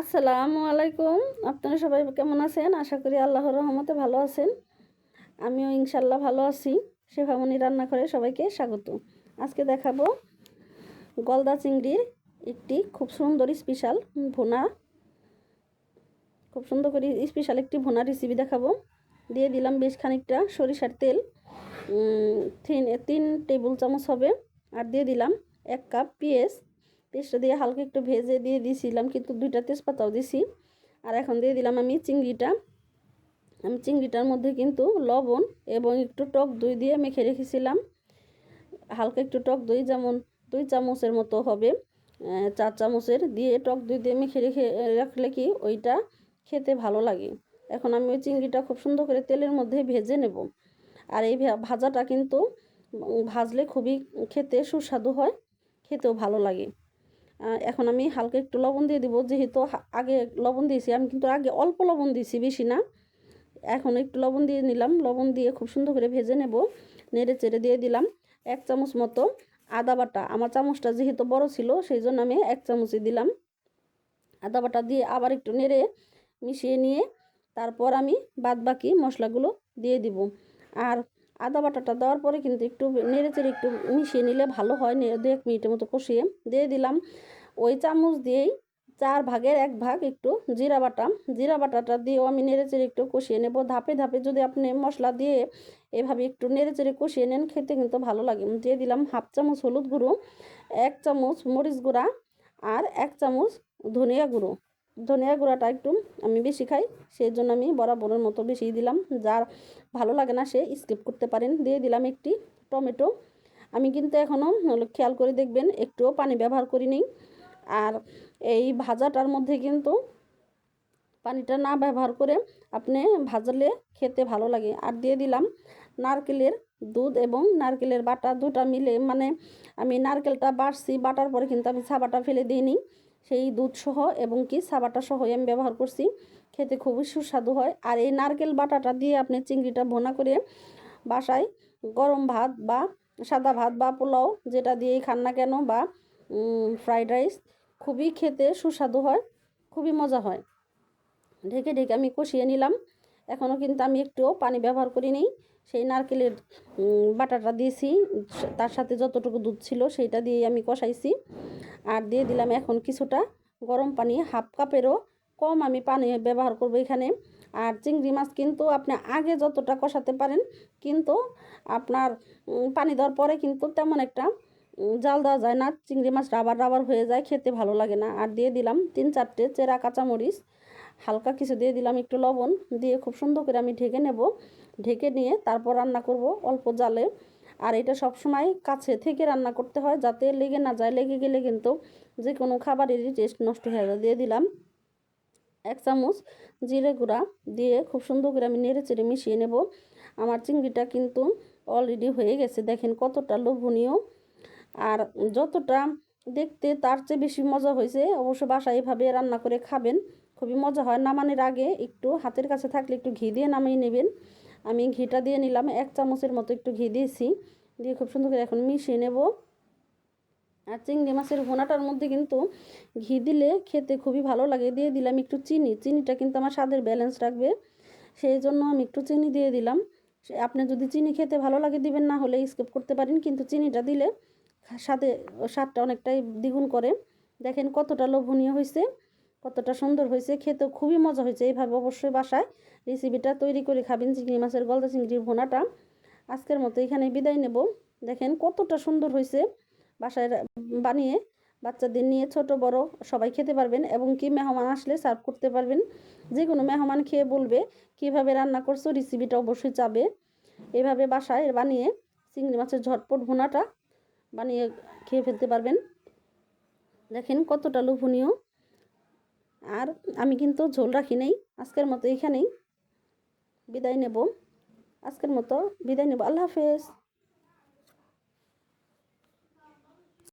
আসসালামু আলাইকুম। আপনারা সবাই কেমন আছেন? আশা করি আল্লাহর রহমতে ভালো আছেন। আমিও ইনশাল্লাহ ভালো আছি। শেফামণি রান্না করে সবাইকে স্বাগত। আজকে দেখাবো গলদা চিংড়ির একটি খুব সুন্দর স্পেশাল ভুনা। খুব সুন্দর করে স্পেশাল একটি ভুনা রেসিপি দেখাবো। দিয়ে দিলাম বেশ খানিকটা সরিষার তেল। তিন তিন টেবিল চামচ হবে। আর দিয়ে দিলাম এক কাপ পেঁয়াজ। পেস্টটা দিয়ে হালকা একটু ভেজে দিয়ে দিয়েছিলাম কিন্তু দুইটা তেজপাতাও দিছি। আর এখন দিয়ে দিলাম আমি চিংড়িটা। আমি চিংড়িটার মধ্যে কিন্তু লবণ এবং একটু টক দই দিয়ে মেখে রেখেছিলাম। হালকা একটু টক দই, যেমন দুই চামচের মতো হবে। চার চামচের দিয়ে টক দই দিয়ে মেখে রেখে, রাখলে কি ওইটা খেতে ভালো লাগে। এখন আমি ওই চিংড়িটা খুব সুন্দর করে তেলের মধ্যে ভেজে নেব। আর এই ভাজাটা কিন্তু ভাজলে খুবই খেতে সুস্বাদু হয়, খেতেও ভালো লাগে। এখন আমি হালকা একটু লবণ দিয়ে দিব। যেহেতু আগে লবণ দিয়েছি, আমি কিন্তু আগে অল্প লবণ দিয়েছি, বেশি না। এখন একটু লবণ দিয়ে নিলাম। লবণ দিয়ে খুব সুন্দর করে ভেজে নেব। নেড়ে চেড়ে দিয়ে দিলাম এক চামচ মতো আদা বাটা। আমার চামচটা যেহেতু বড় ছিল, সেই জন্য আমি এক চামচই দিলাম। আদা বাটা দিয়ে আবার একটু নেড়ে মিশিয়ে নিয়ে তারপর আমি বাদ বাকি মশলাগুলো দিয়ে দিব। আর আদা বাটাটা দেওয়ার পরে কিন্তু একটু নেড়ে চেড়ে একটু মিশিয়ে নিলে ভালো হয়। দু এক মিনিটের মতো কষিয়ে দিয়ে দিলাম। ওই চামচ দিয়েই চার ভাগের এক ভাগ একটু জিরা বাটা। জিরা বাটাটা দিয়েও আমি নেড়ে চেড়ে একটু কষিয়ে নেব। ধাপে ধাপে যদি আপনি মশলা দিয়ে এভাবে একটু নেড়ে চেড়ে কষিয়ে নেন, খেতে কিন্তু ভালো লাগে। দিয়ে দিলাম হাফ চামচ হলুদ গুঁড়ো, এক চামচ মরিচ গুঁড়া আর এক চামচ ধনিয়া গুঁড়ো। ধনিয়া গুঁড়াটা একটু আমি বেশি খাই সেই জন্য আমি বরাবরের মতো বেশি দিলাম। যার ভালো লাগে না সে স্কিপ করতে পারেন। দিয়ে দিলাম একটি টমেটো। আমি কিন্তু এখনও খেয়াল করে দেখবেন, একটুও পানি ব্যবহার করি নেই আর এই ভাজাটার মধ্যে কিন্তু পানিটা না ব্যবহার করে আপনি ভাজলে খেতে ভালো লাগে। আর দিয়ে দিলাম নারকেলের দুধ এবং নারকেলের বাটা দুটা মিলে মানে আমি নারকেলটা বাড়ছি বাটার পরে কিন্তু আমি ছাবাটা ফেলে দিই দিইনি। সেই দুধ সহ এবং কি সাবাটা সহই আমি ব্যবহার করছি। খেতে খুবই সুস্বাদু হয়। আর এই নারকেল বাটাটা দিয়ে আপনি চিংড়িটা ভোনা করে বাসায় গরম ভাত বা সাদা ভাত বা পোলাও যেটা দিয়েই খান না কেন বা ফ্রাইড রাইস, খুবই খেতে সুস্বাদু হয়, খুবই মজা হয়। ঢেকে ঢেকে আমি কষিয়ে নিলাম। এখনও কিন্তু আমি একটুও পানি ব্যবহার করি নিই সেই নারকেলের বাটাটা দিয়েছি। তার সাথে যতটুকু দুধ ছিল সেইটা দিয়ে আমি কষাইছি। আর দিয়ে দিলাম এখন কিছুটা গরম পানি, হাফ কাপেরও কম আমি পানি ব্যবহার করব এখানে। আর চিংড়ি মাছ কিন্তু আপনি আগে যতটা কষাতে পারেন, কিন্তু আপনার পানি দেওয়ার পরে কিন্তু তেমন একটা জাল দেওয়া যায় না। চিংড়ি মাছ রাবার রাবার হয়ে যায়, খেতে ভালো লাগে না। আর দিয়ে দিলাম তিন চারটে চেরা কাঁচামরিচ। হালকা কিছু দিয়ে দিলাম একটু লবণ, দিয়ে খুব সুন্দর করে আমি ঢেকে নেব। ঢেকে নিয়ে তারপর রান্না করব অল্প জালে। আর এটা সব সময় কাছে থেকে রান্না করতে হয় যাতে লেগে না যায়। লেগে গেলে কিন্তু যে কোনো খাবারেরই টেস্ট নষ্ট হয়ে যায় দিয়ে দিলাম এক চামচ জিরে গুঁড়া, দিয়ে খুব সুন্দর করে আমি নেড়ে চেড়ে মিশিয়ে নেব। আমার চিংড়িটা কিন্তু অলরেডি হয়ে গেছে। দেখেন কতটা লোভনীয়। আর যতটা দেখতে তার চেয়ে বেশি মজা হয়েছে। অবশ্য বাসায় এভাবে রান্না করে খাবেন। খুবই মজা হয়। নামানোর আগে একটু হাতের কাছে থাকলে একটু ঘি দিয়ে নামিয়ে নেবেন। আমি ঘিটা দিয়ে নিলাম, এক চামচের মতো একটু ঘি দিয়েছি। দিয়ে খুব সুন্দর করে এখন মিশিয়ে নেব। আর চিংড়ি মাছের ভোনাটার মধ্যে কিন্তু ঘি দিলে খেতে খুবই ভালো লাগে। দিয়ে দিলাম একটু চিনি। চিনিটা কিন্তু আমার স্বাদের ব্যালেন্স রাখবে। সেই জন্য আমি একটু চিনি দিয়ে দিলাম। আপনি যদি চিনি খেতে ভালো লাগে দিবেন, না হলে স্কিপ করতে পারেন। কিন্তু চিনিটা দিলে সাথে স্বাদটা অনেকটাই দ্বিগুণ করে। দেখেন কতটা লোভনীয় হয়েছে কতটা সুন্দর হয়েছে, খেতেও খুবই মজা হয়েছে। এইভাবে অবশ্যই বাসায় রেসিপিটা তৈরি করে খাবেন, চিংড়ি মাছের গলদা চিংড়ির ভোনাটা। আজকের মতো এখানে বিদায় নেব। দেখেন কতটা সুন্দর হয়েছে বাসায় বানিয়ে বাচ্চাদের নিয়ে, ছোট, বড়, সবাই খেতে পারবেন এবং কি মেহমান আসলে সার্ভ করতে পারবেন। যে কোনো মেহমান খেয়ে বলবে কীভাবে রান্না করছ রেসিপিটা অবশ্যই চাবে। এভাবে বাসায় বানিয়ে চিংড়ি মাছের ঝটপট ভুনাটা বানিয়ে খেয়ে ফেলতে পারবেন। দেখেন কতটা লোভনীয়। আর আমি কিন্তু ঝোল রাখি নেই, আজকের মতো এখানেই বিদায় নেব। আজকের মতো বিদায় নেব। আল্লাহ হাফেজ।